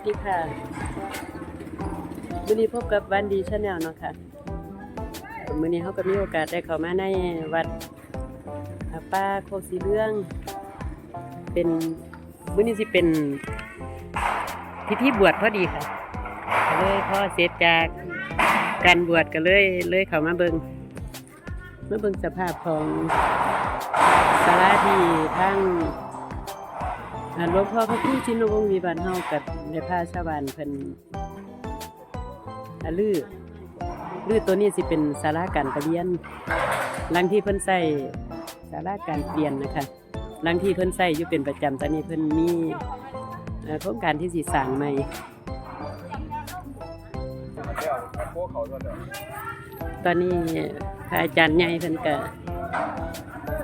วัสดีค่ะวันนี้พบกับวันดีชาแนลเนาะค่ะมื้อนี้เขาก็มีโอกาสได้เข้ามาในวัดป้าโคกสีเรื่อง เป็นมื้อนี้สิเป็นพิธีบวชพอดีค่ะเลยพ่อเสร็จจากการบวชก็เลยเลยเข้ามาเบิงเมาเบิงสภาพของศาลาที่ทั้ง อ่าหลวงพ่อพระพี่ชินวงศ์มีบ้านเฮากับในพาชาวบ้านเพิ่นอลือลือตัวนี้สิเป็นศาลาการประเรียนหลังที่เพิ่นใส่ศาลาการเปลี่ยนนะคะหลังที่เพิ่นใส่อยู่เป็นประจำตอนนี้เพิ่นมีเอ่อโครงการที่สิสร้างใหม่ตอนนี้พระอาจารย์ใหญ่เพิ่นก็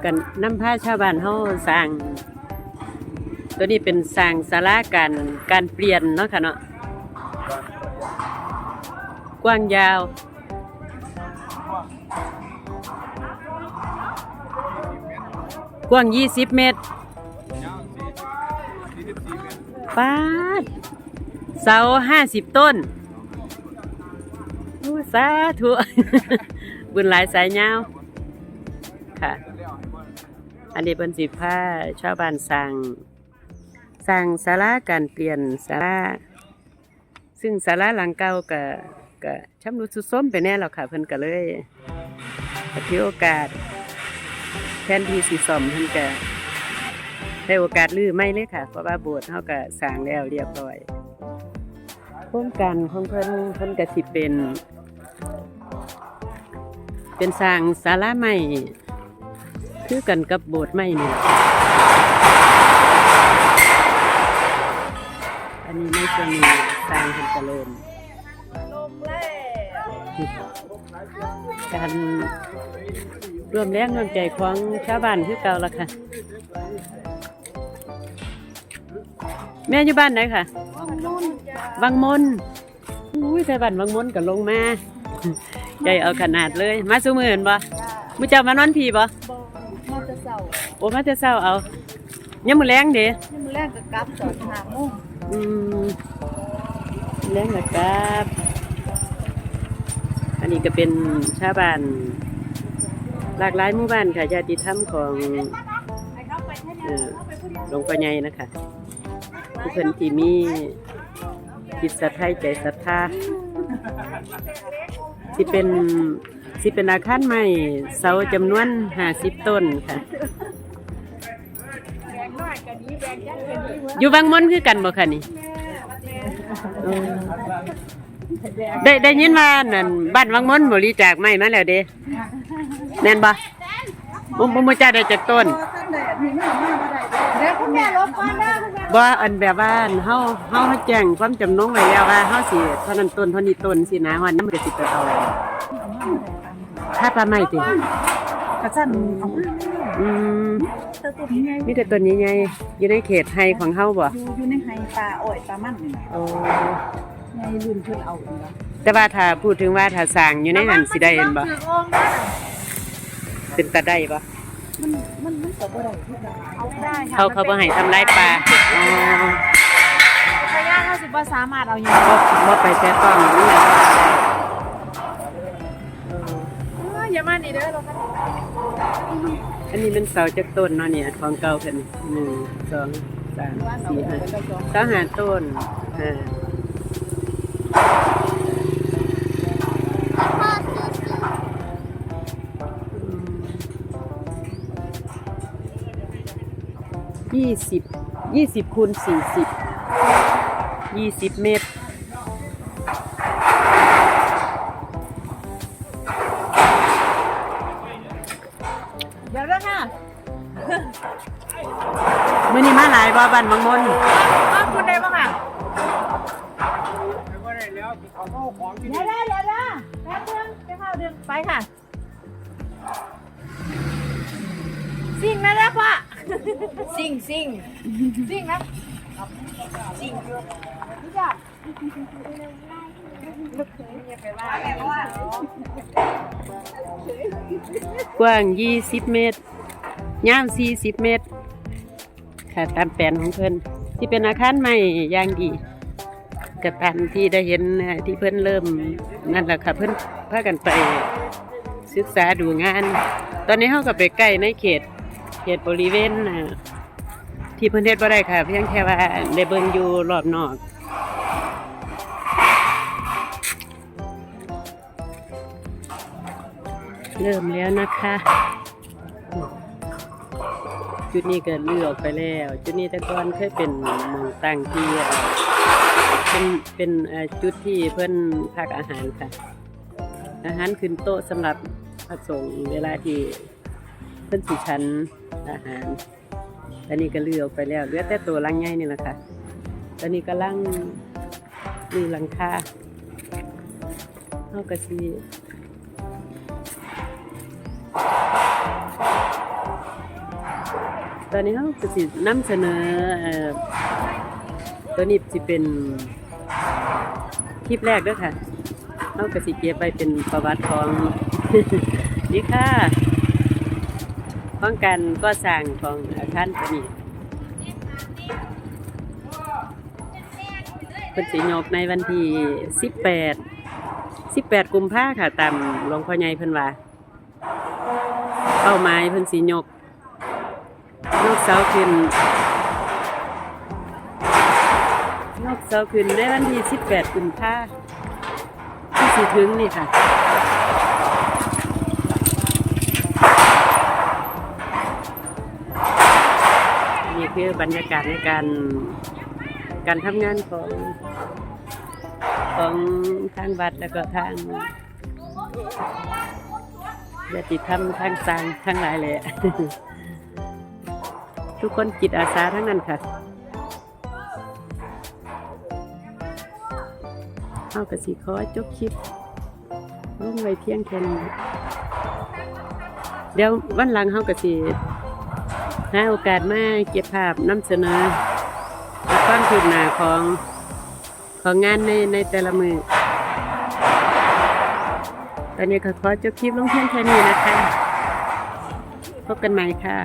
กันนำพาชาวบ้านเฮาสร้าง ตัวนี้เป็นสร้างศาลาการการเปลี่ยนเนาะค่ะเนาะกว้างยาวกว้าง 20 เมตรป้าดเสา 50 ต้นโอ้สาธุบุญหลายสายยาว ค่ะ อันนี้เป็นสิผ้าชาวบ้านสร้าง สร้างศาลาการเปลี่ยนศาลาซึ่งศาลาหลังเก่าก็ก็ชำรุดทรุดโทรมไปแน่แล้วค่ะเพิ่นก็เลยถือโอกาสแทนที่สิซ่อมเพิ่นก็ได้โอกาสลื้อไม่เลยค่ะ เพราะว่าโบสถ์เฮาก็สร้างแล้วเรียบร้อยโครงการของเพิ่นเพิ่นก็สิเป็น เป็นสร้างศาลาใหม่คือกันกับโบสถ์ใหม่นี่แหละ นนี้ไม่จะมีสร้างเพิ่นเจริญการร่วมแรงร่วมใจของชาวบ้านคือเก่าละค่ะ แม่อยู่บ้านไหนค่ะวังมนอุ้ยแต่บ้านวังมนก็ลงมาใหญ่เอาขนาดเลย มาสู้มือเห็นบ่มือเจ้ามานอนพีบ่มาจะเศร้าโอ้มาแต่เช้าเอายังมือแรงเด้นี่มือแรกกับกลับตอนหาโมง อืมแรงนะครับ อันนี้ก็เป็นชาวบ้าน หลากหลายหมู่บ้านค่ะญาติธรรมของหลวงพ่อใหญ่นะคะผู้เพิ่นที่มีจิตศรัทธาใจศรัทธาสิเป็นสิเป็นอาคารใหม่เสาจำนวน50ต้นค่ะ อยู่บางมนคือกันบ่คะนี่ได้ได้ยินว่านั่นบ้านบางมนบริจาคไม้มาแล้วเด้แม่นบ่บ่บ่บ่จ้าได้จากต้นเดี๋ยวคุณแม่ลบก่อนนะคุณแม่บ่อันแบบว่าเฮาเฮาแจ้งความจำนงไว้แล้วว่าเฮาสิเท่านั้นต้นเท่านี้ต้นสินะฮอดน้ำก็สิไปเอาถ้าปลาไม้ติ กระสันเอามาอืมเติมตัวนี้ไงมีแต่ต้นใหญ่ๆอยู่ในเขตไฮของเฮาบ่อยู่อยู่ในไฮปลาอ้อยปลามันนี่โอ้ในรุ่นเพิ่นเอาเองนะแต่ว่าถ้าพูดถึงว่าถ้าสร้างอยู่ในหันสิได้เห็นบ่ถือองค์นะเป็นตาได้บ่มันมันมันก็บ่ได้ทุกอย่างเอาได้เขาเขาบ่ให้ทำลายป่าอ๋อพยานเขาสิบ่สามารถเอาอย่างบ่บ่ไปแต่ต้องนี่แหละอย่ามานี่เด้อเราก็ อันนี้มันเสาจากต้นเนาะเนี่ยของเก่าเพิ่นหนึ่งสองสามสี่ห้าเสาหาต้นห้ายี่สิบยี่สิบคูณสี่สิบยี่สิบเมตร มื่อนี้มาหลายบ่บ้านบางมนว่าคุณได้บ่ค่ะเดี๋ยวเด้อเดี๋ยวเด้อแป๊บนึงไปเข้าเดือนไปค่ะ สิ่งนะนะพ่อสิ่งสิ่งสิ่งนะสิ่งพี่จับอย่าไปว่าแม่ว่ากว้างยี่สิบเมตร ยาวสี่สิบเมตร ค่ะตามแผนของเพิ่นที่เป็นอาคารใหม่อย่างดีกตามที่ได้เห็นที่เพิ่นเริ่มนั่นแหละค่ะเพิ่นพากันไปศึกษาดูงาน ตอนนี้เขาก็ไปใกล้ในเขตเขตบริเวณนะที่เพิ่นเฮ็ดบ่ได้ค่ะ เพียงแค่ว่าได้เบิ่งอยู่รอบนอกเริ่มแล้วนะคะ จุดนี้ก็เลือกไปแล้ว จุดนี้แต่ก่อนเคยเป็นหมองตั้งที่เอ่อเป็นเป็นจุดที่เพิ่อนพักอาหารค่ะ อาหารขึ้นโต๊ะสำหรับพระสงฆ์เวลาที่เพิ่อนสิชันอาหารอันนี้ก็เลือกไปแล้วเหลือแต่ตัวลังใหญ่นี่แหละค่ะตอนนี้กำลังมีหลังคาเฮาก็สิ ตอนนี้เฮาก็สินำเสนอเอ่อตัวนี้สิเป็นคลิปแรกด้อค่ะเอากระสิเก็บไปเป็นประวัติของนี่ค่ะของการก่อสร้างของอาคารตัวนี้เพิ่นสิยกในวันที่18 18 กุมภาค่ะ ตามหลวงพ่อใหญ่เพิ่นว่าเป้าหมายเพิ่นสิยก ยกเสาขึ้นยกเสาขึ้นในวันที่ 18กุมภาที่สีถึงนี่ค่ะนี่คือบรรยากาศในการการทำงานของของทางวัดแล้วก็ทางญาติธรรมทางสร้างทั้งหลายเลย ทุกคนจิตอาสาทั้งนั้นค่ะเอากระสีขอจบคลิปลงไว้เพียงแค่นี้เดี๋ยววันหลังเฮากระสีหาโอกาสมาเก็บภาพนำเสนอความคืบหน้าของของงานในในแต่ละมือตอนนี้ก็ขอจบคลิปลงเพียงแค่นี้นะคะ พบกันใหม่ค่ะ